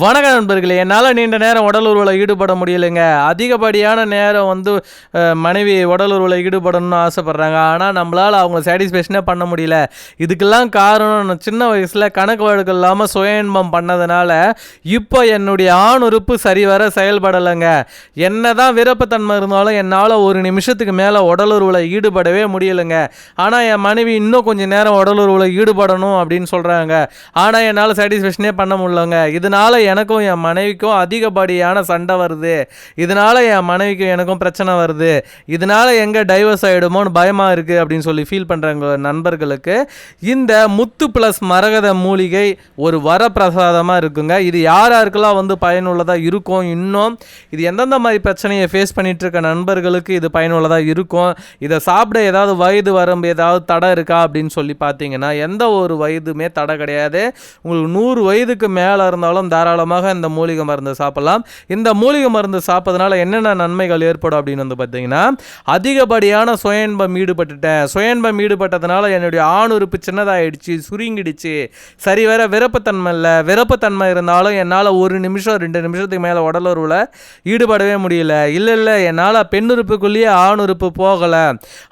வணக்க நண்பர்களே என்னால் நீண்ட நேரம் உடலுறவில் ஈடுபட முடியலைங்க. அதிகப்படியான நேரம் வந்து மனைவி உடலுறவில் ஈடுபடணும்னு ஆசைப்பட்றாங்க. ஆனால் நம்மளால் அவங்க சாட்டிஸ்ஃபேக்ஷனே பண்ண முடியல. இதுக்கெல்லாம் காரணம் நான் சின்ன வயசில் கணக்கு வழக்கு இல்லாமல் சுய இன்பம் பண்ணதுனால இப்போ என்னுடைய ஆணுறுப்பு சரிவர செயல்படலைங்க. என்ன தான் விருப்பத்தன்மை இருந்தாலும் என்னால் ஒரு நிமிஷத்துக்கு மேலே உடலுறவில் ஈடுபடவே முடியலைங்க. ஆனால் என் மனைவி இன்னும் கொஞ்சம் நேரம் உடலுறவில் ஈடுபடணும் அப்படின்னு சொல்கிறாங்க ஆனால் என்னால் சாட்டிஸ்ஃபேக்ஷனே பண்ண முடியலங்க. இதனால் எனக்கும் என் மனைவிக்கும் அதிகப்படியான சண்டை வருது. இதனால் என் மனைவிக்கும் எனக்கும் பிரச்சனை வருது. இதனால எங்கே டைவர்ஸ் ஆகிடுமோன்னு பயமாக இருக்குது அப்படின்னு சொல்லி ஃபீல் பண்ணுறாங்க நண்பர்களுக்கு இந்த முத்து ப்ளஸ் மரகத மூலிகை ஒரு வரப்பிரசாதமாக இருக்குங்க. இது யார் யாருக்கெல்லாம் வந்து பயனுள்ளதாக இருக்கும் இன்னும் இது எந்தெந்த மாதிரி பிரச்சனையை ஃபேஸ் பண்ணிகிட்ருக்க இருக்க நண்பர்களுக்கு இது பயனுள்ளதாக இருக்கும். இதை சாப்பிட ஏதாவது வயது வரம்பு ஏதாவது தடை இருக்கா அப்படின்னு சொல்லி பார்த்தீங்கன்னா எந்த ஒரு வயதுமே தடை கிடையாது. உங்களுக்கு நூறு வயதுக்கு மேலே இருந்தாலும் தாராளமாக இந்த மூலிகை மருந்து சாப்பிடலாம். இந்த மூலிகை மருந்து சாப்பிட்றதுனால என்னென்ன நன்மைகள் ஏற்படும் அப்படின்னு வந்து பார்த்தீங்கன்னா அதிகப்படியான சுயன்பம் ஈடுபட்டுட்டேன். சுயன்பம் ஈடுபட்டதுனால என்னுடைய ஆண் உறுப்பு சின்னதாகிடுச்சு சுருங்கிடுச்சு. சரி வேற விருப்பத்தன்மை இல்லை. விருப்பத்தன்மை இருந்தாலும் என்னால் ஒரு நிமிஷம் ரெண்டு நிமிஷத்துக்கு மேலே உடலுறவில் ஈடுபடவே முடியல. இல்லை இல்லை என்னால் பெண் உறுப்புக்குள்ளேயே ஆண் உறுப்பு போகலை.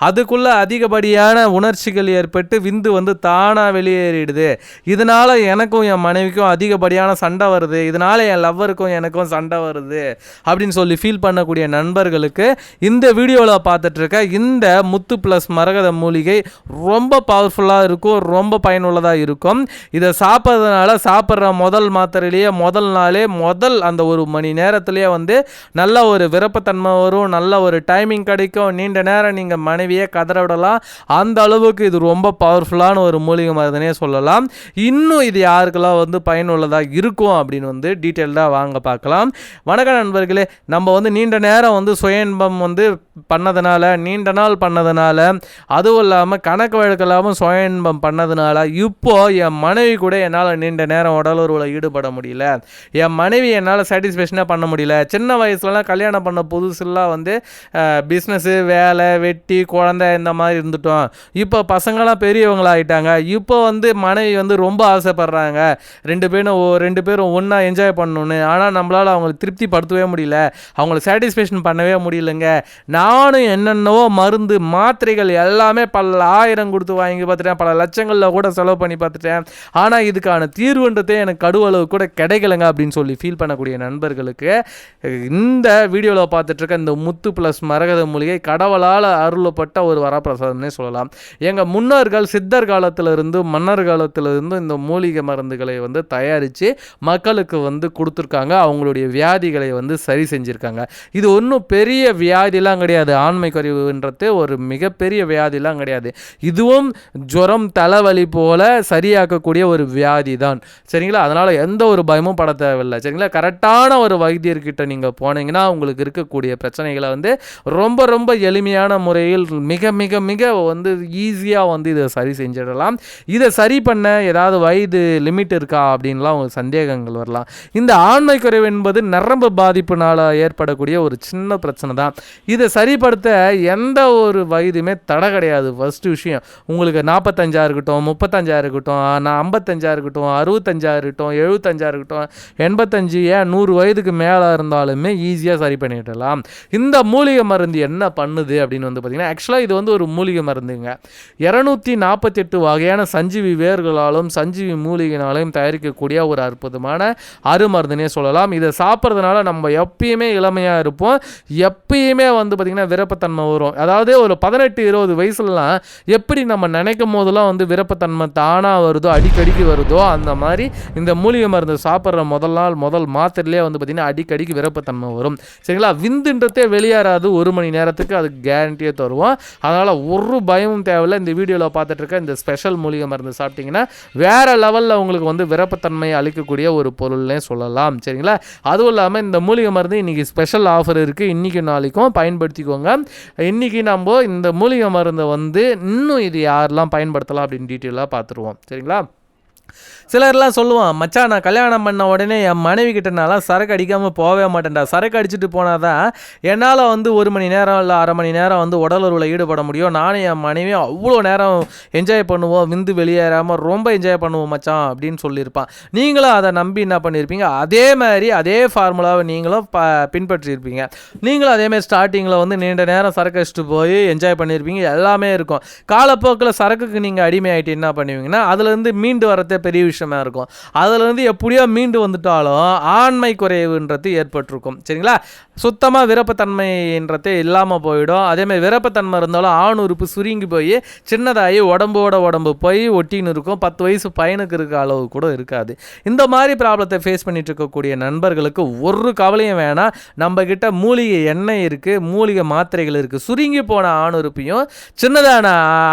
அதுக்குள்ளே அதிகப்படியான உணர்ச்சிகள் ஏற்பட்டு விந்து வந்து தானாக வெளியேறிடுது. இதனால் எனக்கும் என் மனைவிக்கும் அதிகப்படியான சண்டை வருது. இதனால் என் லவ்வருக்கும் எனக்கும் சண்டை வருது அப்படின்னு சொல்லி ஃபீல் பண்ணக்கூடிய நண்பர்களுக்கு இந்த வீடியோவில் பார்த்துட்ருக்க இந்த முத்து ப்ளஸ் மரகத மூலிகை ரொம்ப பவர்ஃபுல்லாக இருக்கும் ரொம்ப பயனுள்ளதாக இருக்கும். இதை சாப்பிட்றதுனால சாப்பிட்ற முதல் மாத்திரையிலேயே முதல் நாளே முதல் அந்த ஒரு மணி நேரத்துலேயே வந்து நல்ல ஒரு விருப்பத்தன்மை வரும் நல்ல ஒரு டைமிங் கிடைக்கும். நீண்ட நேரம் நீங்கள் மனைவியே கதற விடலாம். அந்த அளவுக்கு இது ரொம்ப பவர்ஃபுல்லான ஒரு மூலிகை மருந்துனே சொல்லலாம். இன்னும் இது யாருக்கெல்லாம் வந்து பயனுள்ளதாக இருக்கும் அப்படின்னு அப்படின்னு வந்து டீட்டெயில்டாக வாங்க பார்க்கலாம். வணக்கம் நண்பர்களே நம்ம வந்து நீண்ட நேரம் வந்து சுய இன்பம் வந்து பண்ணதுனால நீண்ட நாள் பண்ணதுனால அதுவும் இல்லாமல் கணக்கு வழக்கு இல்லாமல் சுய இன்பம் பண்ணதுனால இப்போ என் மனைவி கூட என்னால் நீண்ட நேரம் உடலுறவில் ஈடுபட முடியல. என் மனைவி என்னால் சாட்டிஸ்ஃபேக்ஷனாக பண்ண முடியல. சின்ன வயசுலலாம் கல்யாணம் பண்ண புதுசுலாம் வந்து பிஸ்னஸ்ஸு வேலை வெட்டி குழந்தை இந்த மாதிரி இருந்துட்டோம். இப்போ பசங்களாம் பெரியவங்களாகிட்டாங்க இப்போ வந்து மனைவி வந்து ரொம்ப ஆசைப்படுறாங்க. ரெண்டு பேரும் ரெண்டு பேரும் ஒன்றா என்ஜாய் பண்ணணும்னு. ஆனால் நம்மளால் அவங்களை திருப்திப்படுத்தவே முடியல. அவங்கள சாட்டிஸ்ஃபேஷன் பண்ணவே முடியலங்க. நானும் என்னென்னவோ மருந்து மாத்திரைகள் எல்லாமே பல ஆயிரம் கொடுத்து வாங்கி பார்த்துட்டேன். பல லட்சங்களில் கூட செலவு பண்ணி பார்த்துட்டேன். ஆனால் இதுக்கான தீர்வுன்றதே எனக்கு கடுவளவு கூட கிடைக்கலங்க அப்படின்னு சொல்லி ஃபீல் பண்ணக்கூடிய நண்பர்களுக்கு இந்த வீடியோவில் பார்த்துட்ருக்க இந்த முத்து ப்ளஸ் மரகத மூலிகை கடவுளால் அருளப்பட்ட ஒரு வரப்பிரசாதம்னே சொல்லலாம். எங்கள் முன்னோர்கள் சித்தர் காலத்திலிருந்து மன்னர் காலத்திலிருந்து இந்த மூலிகை மருந்துகளை வந்து தயாரித்து மக்கள் மக்களுக்கு வந்து கொடுத்துருக்காங்க. அவங்களுடைய வியாதிகளை வந்து சரி செஞ்சுருக்காங்க. இது ஒன்றும் பெரிய வியாதிலாம் கிடையாது. ஆண்மை குறைவுன்றது ஒரு மிகப்பெரிய வியாதிலாம் கிடையாது. இதுவும் ஜுரம் தலைவலி போல சரியாக்கக்கூடிய ஒரு வியாதி தான் சரிங்களா? அதனால் எந்த ஒரு பயமும் பட தேவையில்லை. சரிங்களா? கரெக்டான ஒரு வைத்தியர்கிட்ட நீங்கள் போனீங்கன்னா உங்களுக்கு இருக்கக்கூடிய பிரச்சனைகளை வந்து ரொம்ப ரொம்ப எளிமையான முறையில் மிக மிக மிக வந்து ஈஸியாக வந்து இதை சரி செஞ்சிடலாம். இதை சரி பண்ண ஏதாவது வயது லிமிட் இருக்கா அப்படின்லாம் உங்களுக்கு சந்தேகங்கள் வரலாம். இந்த ஆண்மை குறைவு என்பது நரம்பு பாதிப்புனால ஏற்படக்கூடிய ஒரு சின்ன பிரச்சனை தான். இதை சரிப்படுத்த எந்த ஒரு வயதுமே தடை கிடையாது. ஃபர்ஸ்ட் விஷயம் உங்களுக்கு நாற்பத்தஞ்சா இருக்கட்டும் முப்பத்தஞ்சா இருக்கட்டும் நான் ஐம்பத்தஞ்சா இருக்கட்டும் அறுபத்தஞ்சா இருக்கட்டும் எழுபத்தஞ்சா இருக்கட்டும் எண்பத்தஞ்சு ஏன் நூறு வயதுக்கு மேலே இருந்தாலுமே ஈஸியாக சரி பண்ணிடலாம். இந்த மூலிகை மருந்து என்ன பண்ணுது அப்படின்னு வந்து பார்த்தீங்கன்னா ஆக்சுவலாக இது வந்து ஒரு மூலிகை மருந்துங்க. இரநூத்தி நாற்பத்தெட்டு வகையான சஞ்சீவி வேர்களாலும் சஞ்சீவி மூலிகைனாலையும் தயாரிக்கக்கூடிய ஒரு அற்புதமான அருமருந்துனே சொல்லலாம். இதை சாப்பிட்றதுனால நம்ம எப்பயுமே இளமையாக இருப்போம். எப்பயுமே வந்து பார்த்திங்கன்னா விருப்பத்தன்மை வரும். அதாவது ஒரு பதினெட்டு இருபது வயசுலலாம் எப்படி நம்ம நினைக்கும் போதெல்லாம் வந்து விருப்பத்தன்மை தானாக வருதோ அடிக்கடிக்கு வருதோ அந்த மாதிரி இந்த மூலிகை மருந்து சாப்பிட்ற முதல் நாள் முதல் மாத்திரையிலே வந்து பார்த்திங்கன்னா அடிக்கடிக்கு விருப்பத்தன்மை வரும். சரிங்களா? விந்துன்றதே வெளியேறாது. ஒரு மணி நேரத்துக்கு அது கேரண்டியே தருவோம். அதனால் ஒரு பயமும் தேவையில்லை. இந்த வீடியோவில் பார்த்துட்டு இருக்க இந்த ஸ்பெஷல் மூலிகை மருந்து சாப்பிட்டிங்கன்னா வேறு லெவலில் உங்களுக்கு வந்து விருப்பத்தன்மையை அளிக்கக்கூடிய ஒரு பொருள்னே சொல்லலாம். சரிங்களா? அதுவும் இல்லாமல் இந்த மூலிகை மருந்து இன்றைக்கி ஸ்பெஷல் ஆஃபர் இருக்குது இன்றைக்கி நாளைக்கும் பயன்படுத்திக்கோங்க. இன்றைக்கி நம்ம இந்த மூலிகை மருந்தை வந்து இன்னும் இது யாரெல்லாம் பயன்படுத்தலாம் அப்படின்னு டீட்டெயிலாக பார்த்துருவோம். சரிங்களா? சிலர்லாம் சொல்லுவான் மச்சான் நான் கல்யாணம் பண்ண உடனே என் மனைவி கிட்ட நான்லாம் சரக்கு அடிக்காமல் போகவே மாட்டேன்டா. சரக்கு அடிச்சுட்டு போனால் தான் என்னால் வந்து ஒரு மணி நேரம் இல்லை அரை மணி நேரம் வந்து உடலுறவில் ஈடுபட முடியும். நானும் என் மனைவியும் அவ்வளோ நேரம் என்ஜாய் பண்ணுவோம். விந்து வெளியேறாமல் ரொம்ப என்ஜாய் பண்ணுவோம் மச்சான் அப்படின்னு சொல்லியிருப்பான். நீங்களும் அதை நம்பி என்ன பண்ணியிருப்பீங்க? அதே மாதிரி அதே ஃபார்முலாவை நீங்களும் ப பின்பற்றியிருப்பீங்க. நீங்களும் அதேமாதிரி ஸ்டார்டிங்கில் வந்து நீண்ட நேரம் சரக்கு அடிச்சுட்டு போய் என்ஜாய் பண்ணியிருப்பீங்க. எல்லாமே இருக்கும். காலப்போக்கில் சரக்குக்கு நீங்கள் அடிமை ஆகிட்டு என்ன பண்ணுவீங்கன்னா அதுலேருந்து மீண்டு வரத்தை பெரிய விஷயமா இருக்கும். அதுலேருந்து எப்படியோ மீண்டு வந்துட்டாலும் ஆண்மை குறைவுன்றது ஏற்பட்டிருக்கும். சரிங்களா? சுத்தமாக விருப்பத்தன்மைன்றதே இல்லாமல் போயிடும். அதேமாதிரி விருப்பத்தன்மை இருந்தாலும் ஆண் உறுப்பு சுருங்கி போய் சின்னதாகி உடம்போட உடம்பு போய் ஒட்டின்னு இருக்கும். பத்து வயசு பையனுக்கு இருக்க அளவு கூட இருக்காது. இந்த மாதிரி ப்ராப்ளத்தை ஃபேஸ் பண்ணிட்டு இருக்கக்கூடிய நண்பர்களுக்கு ஒரு கவலையும் வேணாம். நம்ம மூலிகை எண்ணெய் இருக்குது மூலிகை மாத்திரைகள் இருக்குது சுருங்கி போன ஆணுறுப்பையும் சின்னதான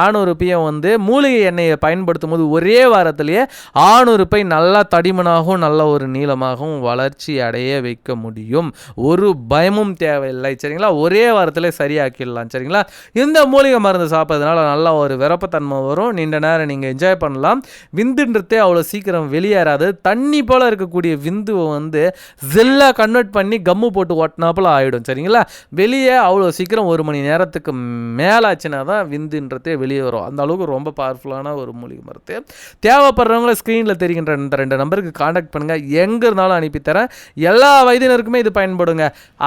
ஆணுறுப்பையும் வந்து மூலிகை எண்ணெயை பயன்படுத்தும் போது ஒரே வாரத்திலேயே ஆணுறுப்பை நல்லா தடிமனாகவும் நல்ல ஒரு நீளமாகவும் வளர்ச்சி அடைய வைக்க முடியும். ஒரு பயமும் தேவையில்லை. சரிங்களா? ஒரே வாரத்தில் சரியாக்கிடலாம். சரிங்களா? இந்த மூலிகை மருந்து சாப்பிட்றதுனால நல்ல ஒரு விரப்பத்தன்மை வரும். நீண்ட நேரம் நீங்கள் என்ஜாய் பண்ணலாம். விந்துன்றதே அவ்வளோ சீக்கிரம் வெளியேறாது. தண்ணி போல் இருக்கக்கூடிய விந்துவை வந்து ஜெல்லாக கன்வெர்ட் பண்ணி கம்மு போட்டு ஓட்டினாப்புல ஆகிடும் சரிங்களா? வெளியே அவ்வளோ சீக்கிரம் ஒரு மணி நேரத்துக்கு மேலாச்சுன்னா தான் விந்துன்றதே வெளியே வரும். அந்த அளவுக்கு ரொம்ப பவர்ஃபுல்லான ஒரு மூலிகை மருந்து. தேவைப்படுறவங்க தேவைப்படுறவங்கள ஸ்க்ரீனில் தெரிகின்ற இந்த ரெண்டு நம்பருக்கு காண்டாக்ட் பண்ணுங்கள் எங்கே இருந்தாலும் அனுப்பித்தரேன் எல்லா வயதினருக்குமே இது பயன்படுங்க.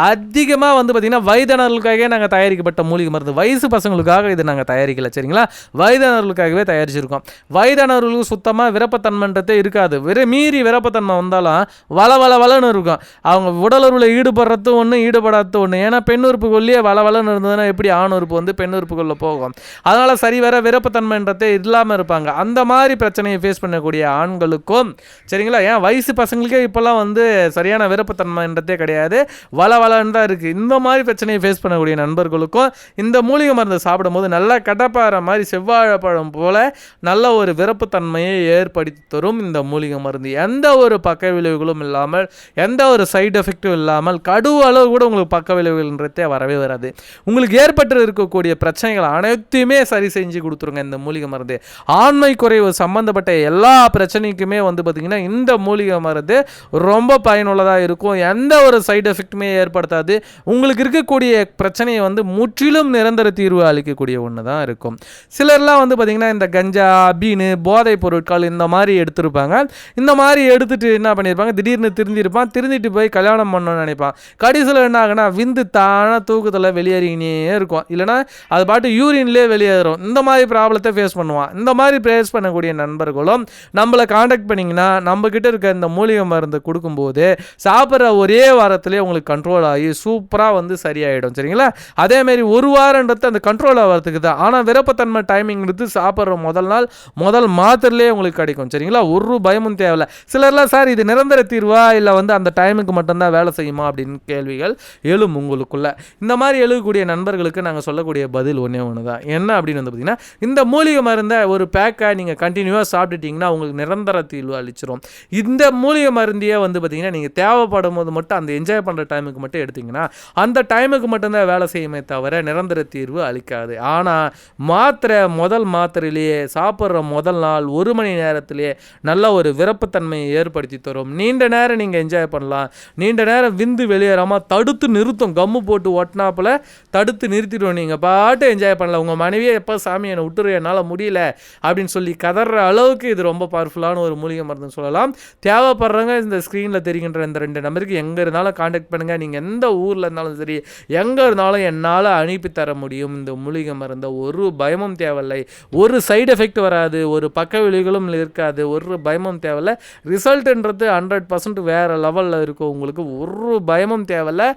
அதிகமாக வந்து பார்த்திங்கன்னா வயதினர்களுக்காகவே நாங்கள் தயாரிக்கப்பட்ட மூலிகை மருந்து. வயசு பசங்களுக்காக இது நாங்கள் தயாரிக்கல சரிங்களா? வயதானவர்களுக்காகவே தயாரிச்சிருக்கோம். வயதானவர்களுக்கு சுத்தமாக விரப்பத்தன்மைன்றதே இருக்காது. வெறும் மீறி விரப்பத்தன்மை வந்தாலும் வள வள வளன்னு இருக்கும். அவங்க உடலுறவில் ஈடுபடுறது ஒன்று ஈடுபடாத ஒன்று ஏன்னா பெண் உறுப்புக்குள்ளேயே வள வளன்னு இருந்ததுன்னா எப்படி ஆண் உறுப்பு வந்து பெண் உறுப்புக்குள்ளே போகும்? அதனால் சரி வர விரப்பத்தன்மைன்றதே இல்லாமல் இருப்பாங்க. அந்த மாதிரி பிரச்சனையை ஃபேஸ் பண்ணக்கூடிய ஆண்களுக்கும் சரிங்களா? ஏன் வயசு பசங்களுக்கே இப்போல்லாம் வந்து சரியான விருப்பத்தன்மைன்றதே கிடையாது. வள வளன்னு தான் இருக்குது இந்த மாதிரி பிரச்சனையை ஃபேஸ் பண்ணக்கூடிய நண்பர்களுக்கும் இந்த மூலிகை மருந்து சாப்பிடும்போது நல்லா கடப்பாறை மாதிரி செவ்வாழைப்பழம் போல் நல்ல ஒரு விருப்பத்தன்மையை ஏற்படுத்தி தரும் இந்த மூலிகை மருந்து. எந்த ஒரு பக்க விளைவுகளும் இல்லாமல் எந்த ஒரு சைடு எஃபெக்டும் இல்லாமல் கடு அளவு கூட உங்களுக்கு பக்க விளைவுகள்ன்றதே வரவே வராது. உங்களுக்கு ஏற்பட்டு இருக்கக்கூடிய பிரச்சனைகள் அனைத்தையுமே சரி செஞ்சு கொடுத்துருங்க இந்த மூலிகை மருந்து. ஆண்மை குறைவு சம்மந்தப்பட்ட எல்லா பிரச்சனைக்குமே வந்து பார்த்திங்கன்னா இந்த மூலிகை மருந்து ரொம்ப பயனுள்ளதாக இருக்கும். எந்த ஒரு சைடு எஃபெக்ட்டுமே ஏற்படுத்தாது. உங்களுக்கு இருக்கக்கூடிய பிரச்சனையை வந்து முற்றிலும் நிரந்தர தீர்வு அளிக்கக்கூடிய ஒன்று தான் இருக்கும். சிலர்லாம் வந்து பார்த்திங்கன்னா இந்த கஞ்சா பீனு போதைப் பொருட்கள் இந்த மாதிரி எடுத்திருப்பாங்க. இந்த மாதிரி எடுத்துகிட்டு என்ன பண்ணியிருப்பாங்க திடீர்னு திருந்திருப்பான் திருந்திட்டு போய் கல்யாணம் பண்ணணும்னு நினைப்பான். கடைசியில் என்ன ஆகுனா விந்து தானாக தூக்கத்தில் வெளியேறினே இருக்கும். இல்லைனா அது பாட்டு யூரின்லேயே வெளியேறும். இந்த மாதிரி ப்ராப்ளத்தை ஃபேஸ் பண்ணுவான். இந்த மாதிரி ஃபேஸ் பண்ணக்கூடிய நண்பர்களும் நம்மளை காண்டாக்ட் பண்ணிங்கன்னா நம்மக்கிட்ட இருக்க இந்த மூலிகை மருந்தை கொடுக்கும்போது சாப்பிட்ற ஒரே வாரத்துலேயே உங்களுக்கு கண்ட்ரோல் ஆகி சூப்பராக வந்து சரியாயிடும். சரிங்களா? அதேமாரி ஒரு வாரன்றது அந்த கண்ட்ரோல் ஆகிறதுக்கு தான். ஆனால் விருப்பத்தன்மை டைமிங்கிறது சாப்பிட்ற முதல் நாள் முதல் மாத்திரையிலே உங்களுக்கு கிடைக்கும். சரிங்களா? ஒரு பயமும் தேவையில்ல. சிலர்லாம் சார் இது நிரந்தர தீர்வா? இல்லை வந்து அந்த டைமுக்கு மட்டும்தான் வேலை செய்யுமா? அப்படின்னு கேள்விகள் எழும் உங்களுக்குள்ள. இந்த மாதிரி எழுகக்கூடிய நண்பர்களுக்கு நாங்கள் சொல்லக்கூடிய பதில் ஒன்றே ஒன்று தான் என்ன அப்படின்னு வந்து பார்த்தீங்கன்னா இந்த மூலிகை மருந்தை ஒரு பேக்கை நீங்கள் கண்டினியூவாக சாப்பிட்டுட்டிங்கன்னா உங்களுக்கு நிரந்தர தீர்வு அளிச்சிரும். இந்த மூலிகை மருந்தையே வந்து பார்த்தீங்கன்னா நீங்கள் தேவைப்படும் போது மட்டும் அந்த என்ஜாய் பண்ணுற டைமுக்கு மட்டும் எடுத்தீங்கன்னா அந்த டைமுக்கு மட்டும்தான் வேலை செய்யுமே தவிர நிரந்தர தீர்வு அளிக்காது. ஆனால் மாத்திரை முதல் மாத்திரையிலேயே சாப்பிட்ற முதல் நாள் ஒரு மணி நேரத்திலேயே நல்ல ஒரு விருப்பத்தன்மையை ஏற்படுத்தி தரும். நீண்ட நேரம் நீங்கள் என்ஜாய் பண்ணலாம். நீண்ட நேரம் விந்து வெளியேறாமல் தடுத்து நிறுத்தும் கம்மு போட்டு ஒட்டினாப்பில் தடுத்து நிறுத்திடுவோம். நீங்கள் பாட்டு என்ஜாய் பண்ணலாம். உங்கள் மனைவியை எப்போ சாமி என்னை விட்டுரு என்னால் முடியல அப்படின்னு சொல்லி கதற அளவுக்கு இது ரொம்ப ரொம்ப பவர்ஃபுல்லான ஒரு மூலிகை மருந்துன்னு சொல்லலாம். தேவைப்படுறவங்க இந்த ஸ்க்ரீனில் தெரிகின்ற இந்த ரெண்டு நம்பருக்கு எங்கே இருந்தாலும் காண்டாக்ட் பண்ணுங்கள் நீங்கள் எந்த ஊரில் இருந்தாலும் சரி எங்கே இருந்தாலும் என்னால் அனுப்பி தர முடியும். இந்த மூலிகை மருந்தை ஒரு பயமும் தேவையில்லை. ஒரு சைடு எஃபெக்ட் வராது ஒரு பக்க விளைவுகளும் இருக்காது. ஒரு பயமும் தேவையில்லை. ரிசல்ட்டுன்றது ஹண்ட்ரட் பர்சன்ட் வேறு லெவலில் இருக்கும் உங்களுக்கு ஒரு பயமும் தேவையில்லை.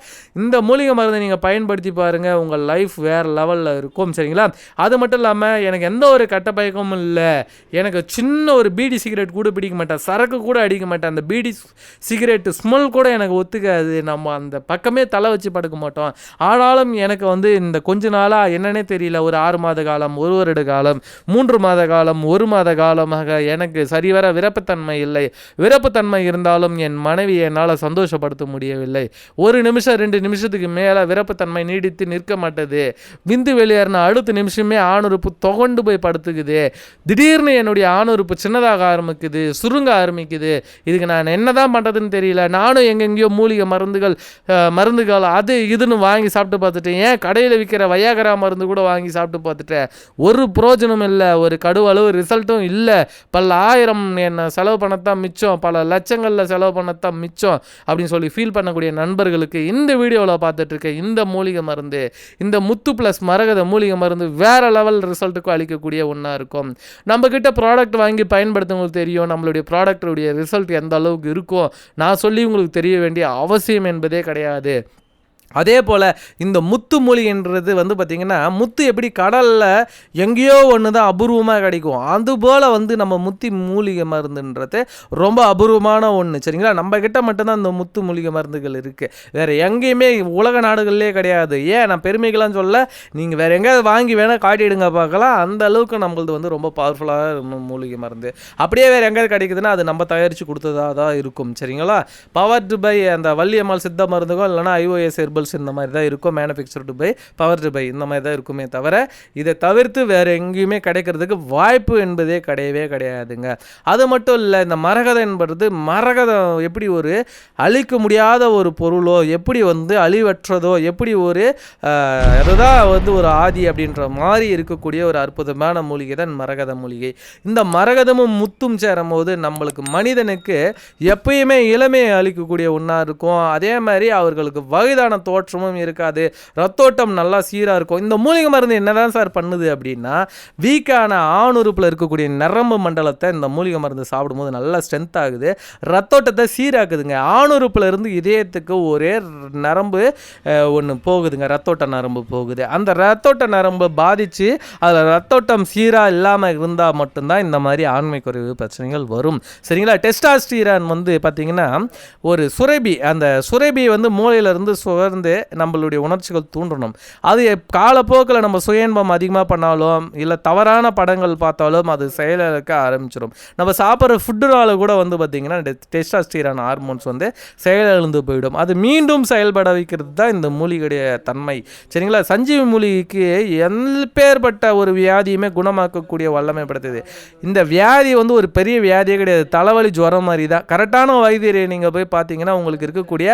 இந்த மூலிகை மருந்தை நீங்கள் பயன்படுத்தி பாருங்கள் உங்கள் லைஃப் வேறு லெவலில் இருக்கும். சரிங்களா? அது மட்டும் இல்லாமல் எனக்கு எந்த ஒரு கட்ட பயக்கமும் இல்லை. எனக்கு சின்ன ஒரு பீடி சிகரெட் கூட பிடிக்க மாட்டேன் சரக்கு கூட அடிக்க மாட்டேன் அந்த பீடி சிகரெட் ஸ்மெல் கூட எனக்கு ஒத்துக்காது. நம்ம அந்த பக்கமே தலை வச்சு படுக்க மாட்டோம். ஆனாலும் எனக்கு வந்து இந்த கொஞ்ச நாளாக என்னன்னே தெரியல. ஒரு ஆறு மாத காலம் ஒரு வருட காலம் மூன்று மாத காலம் ஒரு மாத காலமாக எனக்கு சரிவர விரப்புத்தன்மை இல்லை. விரப்புத்தன்மை இருந்தாலும் என் மனைவி என்னால் சந்தோஷப்படுத்த முடியவில்லை. ஒரு நிமிஷம் ரெண்டு நிமிஷத்துக்கு மேலே விரப்புத்தன்மை நீடித்து நிற்க மாட்டேது. விந்து வெளியேறின அடுத்த நிமிஷமே ஆணுறுப்பு தொகண்டு போய் படுத்துக்குது. திடீர்னு என்னுடைய ஆணுறுப்பு சின்னதாக சின்னதாக ஆரம்பிக்குது சுருங்க ஆரம்பிக்குது. இதுக்கு நான் என்ன தான் பண்ணுறதுன்னு தெரியல. நானும் எங்கெங்கேயோ மூலிகை மருந்துகள் மருந்துகள் அது இதுன்னு வாங்கி சாப்பிட்டு பார்த்துட்டேன். ஏன் கடையில் விற்கிற வையாகரா மருந்து கூட வாங்கி சாப்பிட்டு பார்த்துட்டேன். ஒரு பிரயோஜனம் இல்லை ஒரு கடுவளவு ரிசல்ட்டும் இல்லை. பல ஆயிரம் என்ன செலவு பண்ணத்தான் மிச்சம் பல லட்சங்களில் செலவு பண்ணத்தான் மிச்சம் அப்படின்னு சொல்லி ஃபீல் பண்ணக்கூடிய நண்பர்களுக்கு இந்த வீடியோவில் பார்த்துட்ருக்கேன். இந்த மூலிகை மருந்து இந்த முத்து ப்ளஸ் மரகத மூலிகை மருந்து வேற லெவல் ரிசல்ட்டுக்கும் அளிக்கக்கூடிய ஒன்றா இருக்கும். நம்ம கிட்ட ப்ராடக்ட் வாங்கி பயன்படுத்தவங்களுக்கு தெரியும் நம்மளுடைய ப்ராடக்டுடைய ரிசல்ட் எந்த அளவுக்கு இருக்கும் நான் சொல்லி உங்களுக்கு தெரிய வேண்டிய அவசியம் என்பதே கிடையாது. அதே போல் இந்த முத்து மூலிகைன்றது வந்து பார்த்திங்கன்னா முத்து எப்படி கடலில் எங்கேயோ ஒன்று தான் அபூர்வமாக கிடைக்கும். அதுபோல் வந்து நம்ம முத்தி மூலிகை மருந்துன்றது ரொம்ப அபூர்வமான ஒன்று சரிங்களா? நம்ம கிட்ட மட்டும்தான் இந்த முத்து மூலிகை மருந்துகள் இருக்குது வேறு எங்கேயுமே உலக நாடுகள்லேயே கிடையாது. ஏன்? நான் பெருமைகள்லாம் சொல்ல நீங்கள் வேறு எங்கேயாவது வாங்கி வேணால் காட்டிடுங்க பார்க்கலாம். அந்த அளவுக்கு நம்மளது வந்து ரொம்ப பவர்ஃபுல்லாக மூலிகை மருந்து. அப்படியே வேறு எங்கேயாவது கிடைக்குதுன்னா அது நம்ம தயாரித்து கொடுத்ததா தான் இருக்கும். சரிங்களா? பவர் பை அந்த வள்ளியம்மாள் சித்த மருந்துகள் இல்லைனா ஐஓஎஸ் கேபிள்ஸ் இந்த மாதிரி தான் இருக்கும். மேனுஃபேக்சர்டு பை பவர்டு பை இந்த மாதிரி தான் இருக்குமே தவிர இதை தவிர்த்து வேறு எங்கேயுமே கிடைக்கிறதுக்கு வாய்ப்பு என்பதே கிடையவே கிடையாதுங்க. அது மட்டும் இல்லை இந்த மரகதம் என்பது மரகதம் எப்படி ஒரு அழிக்க முடியாத ஒரு பொருளோ எப்படி வந்து அழிவற்றதோ எப்படி ஒரு அதுதான் வந்து ஒரு ஆதி அப்படின்ற மாதிரி இருக்கக்கூடிய ஒரு அற்புதமான மூலிகை தான் மரகத மூலிகை. இந்த மரகதமும் முத்தும் சேரும் போது நம்மளுக்கு மனிதனுக்கு எப்பயுமே இளமையை அளிக்கக்கூடிய ஒன்றா இருக்கும். அதே மாதிரி அவர்களுக்கு வயதான தோற்றமும் இருக்காது. ரத்தோட்டம் நல்லா சீராக இருக்கும். இந்த மூலிகை மருந்து என்னதான் சார் பண்ணுது அப்படின்னா வீக்கான ஆணுறுப்பில் இருக்கக்கூடிய நரம்பு மண்டலத்தை இந்த மூலிகை மருந்து சாப்பிடும்போது நல்லா ஸ்ட்ரென்த் ஆகுது. ரத்தோட்டத்தை சீராக்குதுங்க. ஆணுறுப்பில் இருந்து இதயத்துக்கு ஒரே நரம்பு ஒன்று போகுதுங்க. ரத்தோட்ட நரம்பு போகுது. அந்த ரத்தோட்ட நரம்பு பாதித்து அதில் ரத்தோட்டம் சீராக இல்லாமல் இருந்தால் மட்டும்தான் இந்த மாதிரி ஆண்மை குறைவு பிரச்சனைகள் வரும். சரிங்களா? டெஸ்டாஸ்டீரான் வந்து பார்த்திங்கன்னா ஒரு சுரபி அந்த சுரபி வந்து மூளையிலேருந்து வந்து நம்மளுடைய உணர்ச்சிகள் தூண்டணும். அது காலப்போக்கில் நம்ம சுய இன்பம் அதிகமாக பண்ணாலும் இல்லை தவறான படங்கள் பார்த்தாலும் அது செயலிழக்க ஆரம்பிச்சிடும் நம்ம சாப்பிட்ற ஃபுட்டுனால கூட வந்து பார்த்திங்கன்னா டெஸ்டாஸ்டீரான ஹார்மோன்ஸ் வந்து செயலிழந்து போயிடும். அது மீண்டும் செயல்பட வைக்கிறது தான் இந்த மூலிகையுடைய தன்மை. சரிங்களா? சஞ்சீவி மூலிகைக்கு எப்பேற்பட்ட ஒரு வியாதியுமே குணமாக்கக்கூடிய வல்லமை படுத்துது. இந்த வியாதி வந்து ஒரு பெரிய வியாதியே கிடையாது. தலைவலி ஜுரம் மாதிரி தான். கரெக்டான வைத்தியரை நீங்கள் போய் பார்த்தீங்கன்னா உங்களுக்கு இருக்கக்கூடிய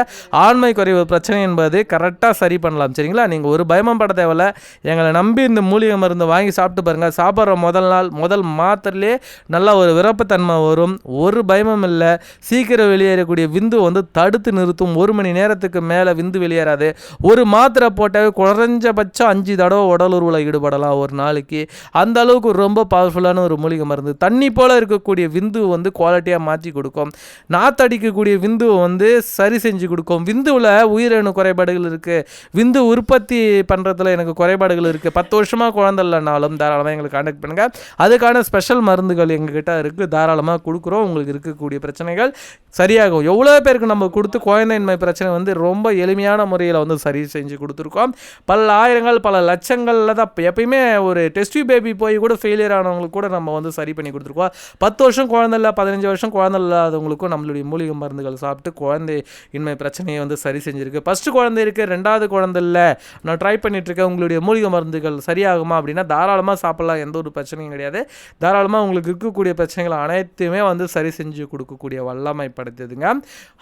ஆண்மை குறைவு பிரச்சனை என்பது கரெக்டாக சரி பண்ணலாம். சரிங்களா? நீங்கள் ஒரு பயமும் பட தேவையில்ல. எங்களை நம்பி இந்த மூலிகை மருந்து வாங்கி சாப்பிட்டு பாருங்கள் சாப்பிட்ற முதல் நாள் முதல் மாத்திரையிலே நல்லா ஒரு விரப்பத்தன்மை வரும். ஒரு பயமும் இல்லை. சீக்கிரம் வெளியேறக்கூடிய விந்து வந்து தடுத்து நிறுத்தும். ஒரு மணி நேரத்துக்கு மேலே விந்து வெளியேறாது. ஒரு மாத்திரை போட்டாவே குறைஞ்சபட்சம் அஞ்சு தடவை உடல் உருவில் ஈடுபடலாம் ஒரு நாளைக்கு. அந்த அளவுக்கு ரொம்ப பவர்ஃபுல்லான ஒரு மூலிகை மருந்து. தண்ணி போல் இருக்கக்கூடிய விந்து வந்து குவாலிட்டியாக மாற்றி கொடுக்கும். நாத்தடிக்கக்கூடிய விந்துவை வந்து சரி செஞ்சு கொடுக்கும். விந்துவில் உயிரணு குறைபாடுகள் இருக்குது விந்து உற்பத்தி பண்ணுறதுல எனக்கு குறைபாடுகள் இருக்குது பத்து வருஷமாக குழந்தை இல்லைனாலும் தாராளமாக எங்களுக்கு காண்டாக்ட் பண்ணுங்கள் அதுக்கான ஸ்பெஷல் மருந்துகள் எங்ககிட்ட இருக்குது தாராளமாக கொடுக்குறோம். உங்களுக்கு இருக்கக்கூடிய பிரச்சனைகள் சரியாகும். எவ்வளோ பேருக்கு நம்ம கொடுத்து குழந்தையின்மை பிரச்சனை வந்து ரொம்ப எளிமையான முறையில் வந்து சரி செஞ்சு கொடுத்துருக்கோம். பல ஆயிரங்கள் பல லட்சங்களில் தான் எப்பயுமே ஒரு டெஸ்டி பேபி போய் கூட ஃபெயிலியர் ஆனவங்களுக்கு கூட நம்ம வந்து சரி பண்ணி கொடுத்துருக்கோம். பத்து வருஷம் குழந்தை இல்லை பதினஞ்சு வருஷம் குழந்தை இல்லாதவங்களுக்கும் நம்மளுடைய மூலிகை மருந்துகள் சாப்பிட்டு குழந்தை இன்மை பிரச்சனையை வந்து சரி செஞ்சுருக்கு. ஃபஸ்ட்டு குழந்தை குழந்தை இருக்குது ரெண்டாவது குழந்தை இல்லை. நான் ட்ரை பண்ணிட்டுருக்கேன் உங்களுடைய மூலிகை மருந்துகள் சரியாகுமா அப்படின்னா தாராளமாக சாப்பிடலாம் எந்த ஒரு பிரச்சனையும் கிடையாது. தாராளமாக உங்களுக்கு இருக்கக்கூடிய பிரச்சனைகள் அனைத்துமே வந்து சரி செஞ்சு கொடுக்கக்கூடிய வல்லமை படுத்துதுங்க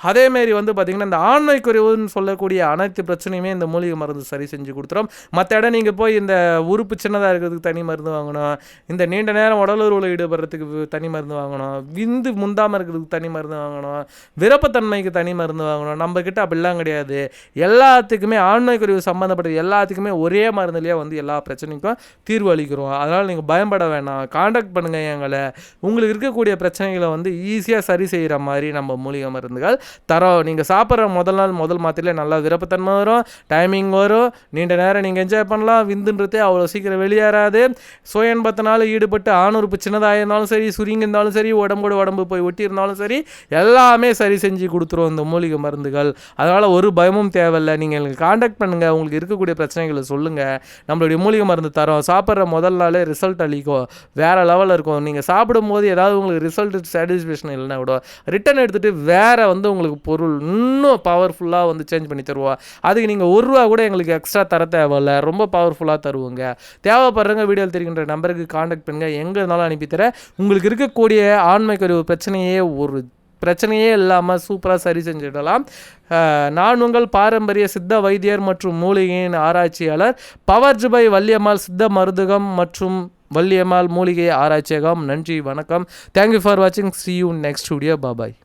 அதேமாரி வந்து பார்த்திங்கன்னா இந்த ஆண்மை குறைவுன்னு சொல்லக்கூடிய அனைத்து பிரச்சனையுமே இந்த மூலிகை மருந்து சரி செஞ்சு கொடுத்துரும். மற்ற இடம் நீங்கள் போய் இந்த உறுப்பு சின்னதாக இருக்கிறதுக்கு தனி மருந்து வாங்கணும். இந்த நீண்ட நேரம் உடலுறவில் ஈடுபடுறதுக்கு தனி மருந்து வாங்கணும். விந்து முந்தாமல் இருக்கிறதுக்கு தனி மருந்து வாங்கணும். விருப்பத்தன்மைக்கு தனி மருந்து வாங்கணும். நம்மக்கிட்ட அப்படிலாம் கிடையாது. எல்லாத்துக்குமே ஆண்மை குறைவு சம்மந்தப்பட்டது எல்லாத்துக்குமே ஒரே மருந்துலேயே வந்து எல்லா பிரச்சனைக்கும் தீர்வு அளிக்கிறோம். அதனால் நீங்கள் பயன்பட வேணாம். காண்டாக்ட் பண்ணுங்கள் எங்களை. உங்களுக்கு இருக்கக்கூடிய பிரச்சனைகளை வந்து ஈஸியாக சரி செய்கிற மாதிரி நம்ம மூலிகை மருந்துகள் தரோம். நீங்கள் சாப்பிட்ற முதல் நாள் முதல் மாத்திரையில நல்லா விருப்பத்தன்மை வரும். டைமிங் வரும். நீண்ட நேரம் நீங்கள் என்ஜாய் பண்ணலாம். விந்துன்றதே அவ்வளோ சீக்கிரம் வெளியேறாது. சுய நாள் ஈடுபட்டு ஆணுறுப்பு சின்னதாக இருந்தாலும் சரி சுருங்கி இருந்தாலும் சரி உடம்போட உடம்பு போய் ஒட்டி இருந்தாலும் சரி எல்லாமே சரி செஞ்சு கொடுத்துரும் இந்த மூலிகை மருந்துகள். அதனால் ஒரு பயமும் தேவையில்லை. இல்லை நீங்கள் எங்களுக்கு காண்டாக்ட் பண்ணுங்கள் உங்களுக்கு இருக்கக்கூடிய பிரச்சனைகளை சொல்லுங்கள் நம்மளுடைய மூலிகை மருந்து தரோம். சாப்பிட்ற முதல் நாளே ரிசல்ட் அளிக்கும். வேறு லெவலில் இருக்கும். நீங்கள் சாப்பிடும்போது ஏதாவது உங்களுக்கு ரிசல்ட் சாட்டிஸ்ஃபேக்ஷன் இல்லைன்னா கூட ரிட்டன் எடுத்துகிட்டு வேறு வந்து உங்களுக்கு பொருள் இன்னும் பவர்ஃபுல்லாக வந்து சேஞ்ச் பண்ணி தருவோம் அதுக்கு நீங்கள் ஒரு ரூபா கூட எங்களுக்கு எக்ஸ்ட்ரா தர தேவையில்ல. ரொம்ப பவர்ஃபுல்லாக தருவோங்க. தேவைப்படுறவங்க வீடியோவில் தெரிகின்ற நம்பருக்கு காண்டாக்ட் பண்ணுங்கள் எங்கே இருந்தாலும் அனுப்பித்தரேன் உங்களுக்கு இருக்கக்கூடிய ஆண்மைக்கருவு பிரச்சனையே ஒரு பிரச்சனையே இல்லாமல் சூப்பராக சரி செஞ்சிடலாம். நான் உங்கள் பாரம்பரிய சித்த வைத்தியர் மற்றும் மூலிகையின் ஆராய்ச்சியாளர் பவர் ஜுபை வள்ளியம்மாள் சித்த மருதகம் மற்றும் வள்ளியம்மாள் மூலிகை ஆராய்ச்சியகம். நன்றி வணக்கம். தேங்க்யூ ஃபார் வாட்சிங் see you next studio bye bye